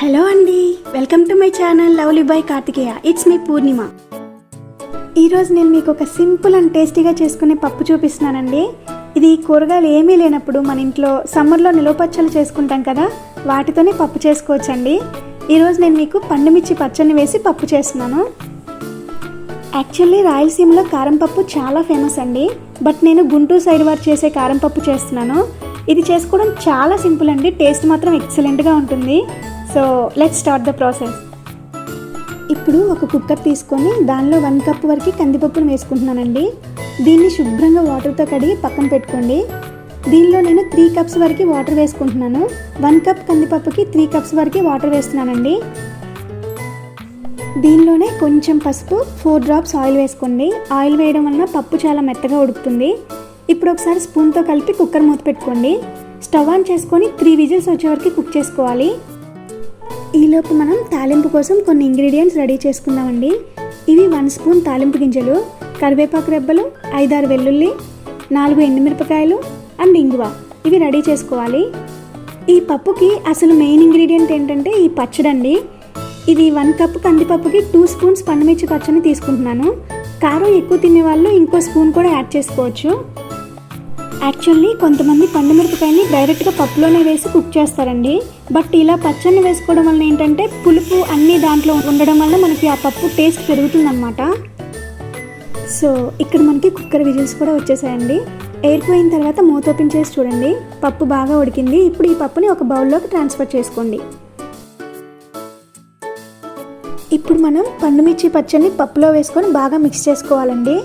Hello అండి. Welcome to my channel lovely boy Kartikeya. It's me Purnima. ఈరోజు నేను మీకు ఒక సింపుల్ అండ్ టేస్టీగా చేసుకునే పప్పు చూపిస్తున్నానండి. ఇది కూరగాయలు ఏమీ లేనప్పుడు మన ఇంట్లో సమ్మర్లో నిలవపచ్చలు చేసుకుంటాం కదా వాటితోనే పప్పు చేసుకోవచ్చండి. ఈరోజు నేను మీకు పండుమిర్చి పచ్చడిని వేసి పప్పు చేస్తున్నాను. యాక్చువల్లీ రాయలసీమలో కారం పప్పు చాలా ఫేమస్ అండి. బట్ నేను గుంటూరు సైడ్ వారు చేసే కారం పప్పు చేస్తున్నాను. ఇది చేసుకోవడం చాలా సింపుల్ అండి. టేస్ట్ మాత్రం ఎక్సలెంట్గా ఉంటుంది. So let start the process ఇప్పుడు ఒక కుక్కర్ తీసుకొని దానిలో వన్ కప్ వరకు కందిపప్పును వేసుకుంటున్నానండి. దీన్ని శుభ్రంగా వాటర్తో కడిగి పక్కన పెట్టుకోండి. దీనిలో నేను త్రీ కప్స్ వరకు వాటర్ వేసుకుంటున్నాను. వన్ కప్ కందిపప్పుకి త్రీ కప్స్ వరకు వాటర్ వేస్తున్నానండి. దీనిలోనే కొంచెం పసుపు ఫోర్ డ్రాప్స్ ఆయిల్ వేసుకోండి. ఆయిల్ వేయడం వలన పప్పు చాలా మెత్తగా ఉడుకుతుంది. ఇప్పుడు ఒకసారి స్పూన్తో కలిపి కుక్కర్ మూత పెట్టుకోండి. స్టవ్ ఆన్ చేసుకొని త్రీ విజిల్స్ వచ్చే వరకు కుక్ చేసుకోవాలి. ఈలోపు మనం తాలింపు కోసం కొన్ని ఇంగ్రీడియంట్స్ రెడీ చేసుకుందామండి. ఇవి వన్ స్పూన్ తాలింపు గింజలు కరివేపాకు రెబ్బలు ఐదారు వెల్లుల్లి నాలుగు ఎండుమిరపకాయలు అండ్ ఇంగువ. ఇవి రెడీ చేసుకోవాలి. ఈ పప్పుకి అసలు మెయిన్ ఇంగ్రీడియంట్ ఏంటంటే ఈ పచ్చడండి. ఇది వన్ కప్ కందిపప్పుకి టూ స్పూన్స్ పండుమిర్చి పచ్చని తీసుకుంటున్నాను. కారం ఎక్కువ తినే వాళ్ళు ఇంకో స్పూన్ కూడా యాడ్ చేసుకోవచ్చు. యాక్చువల్లీ కొంతమంది పండుమిరపకాయని డైరెక్ట్గా పప్పులోనే వేసి కుక్ చేస్తారండి. బట్ ఇలా పచ్చడిని వేసుకోవడం వల్ల ఏంటంటే పులుపు అన్ని దాంట్లో ఉండడం వల్ల మనకి ఆ పప్పు టేస్ట్ పెరుగుతుందన్నమాట. సో ఇక్కడ మనకి కుక్కర్ విజిల్స్ కూడా వచ్చేసాయండి. ఎయిర్ పోయిన తర్వాత మూత ఓపెన్ చేసి చూడండి. పప్పు బాగా ఉడికింది. ఇప్పుడు ఈ పప్పుని ఒక బౌల్లోకి ట్రాన్స్ఫర్ చేసుకోండి. ఇప్పుడు మనం పండుమిర్చి పచ్చడిని పప్పులో వేసుకొని బాగా మిక్స్ చేసుకోవాలండి.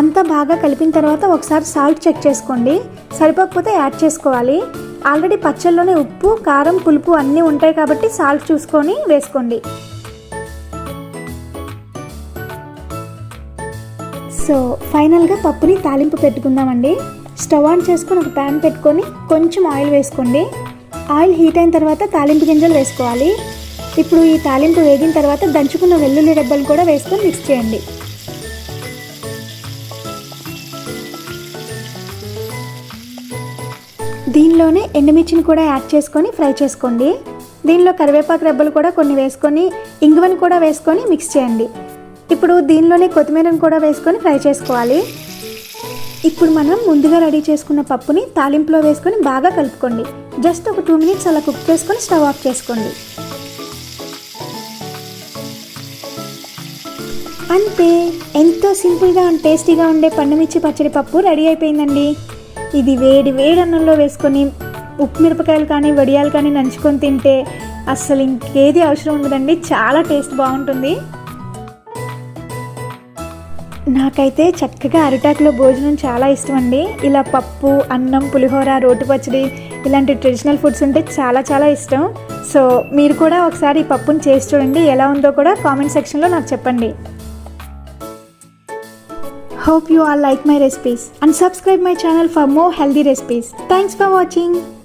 అంతా బాగా కలిపిన తర్వాత ఒకసారి సాల్ట్ చెక్ చేసుకోండి. సరిపోకపోతే యాడ్ చేసుకోవాలి. ఆల్రెడీ పచ్చళ్ళలోనే ఉప్పు కారం పులుపు అన్నీ ఉంటాయి కాబట్టి సాల్ట్ చూసుకొని వేసుకోండి. సో ఫైనల్గా పప్పుని తాలింపు పెట్టుకుందామండి. స్టవ్ ఆన్ చేసుకొని ఒక ప్యాన్ పెట్టుకొని కొంచెం ఆయిల్ వేసుకోండి. ఆయిల్ హీట్ అయిన తర్వాత తాలింపు గింజలు వేసుకోవాలి. ఇప్పుడు ఈ తాలింపు వేగిన తర్వాత దంచుకున్న వెల్లుల్లి రెబ్బలు కూడా వేసుకొని మిక్స్ చేయండి. దీనిలోనే ఎండుమిర్చిని కూడా యాడ్ చేసుకొని ఫ్రై చేసుకోండి. దీనిలో కరివేపాకు రెబ్బలు కూడా కొన్ని వేసుకొని ఇంగువని కూడా వేసుకొని మిక్స్ చేయండి. ఇప్పుడు దీనిలోనే కొత్తిమీరను కూడా వేసుకొని ఫ్రై చేసుకోవాలి. ఇప్పుడు మనం ముందుగా రెడీ చేసుకున్న పప్పుని తాలింపులో వేసుకొని బాగా కలుపుకోండి. జస్ట్ ఒక టూ మినిట్స్ అలా కుక్ చేసుకొని స్టవ్ ఆఫ్ చేసుకోండి. అంతే. ఎంతో సింపుల్గా అండ్ టేస్టీగా ఉండే పండుమిర్చి పచ్చడి పప్పు రెడీ అయిపోయిందండి. ఇది వేడి వేడి అన్నంలో వేసుకొని ఉప్పు మిరపకాయలు కానీ వడియాలు కానీ నంచుకొని తింటే అస్సలు ఇంకేది అవసరం ఉండదండి. చాలా టేస్ట్ బాగుంటుంది. నాకైతే చక్కగా అరిటాకులో భోజనం చాలా ఇష్టం అండి. ఇలా పప్పు అన్నం పులిహోర రోటి పచ్చడి ఇలాంటి ట్రెడిషనల్ ఫుడ్స్ ఉంటే చాలా చాలా ఇష్టం. సో మీరు కూడా ఒకసారి ఈ పప్పుని చేసి చూడండి. ఎలా ఉందో కూడా కామెంట్ సెక్షన్లో నాకు చెప్పండి. Hope you all like my recipes and subscribe my channel for more healthy recipes. Thanks for watching.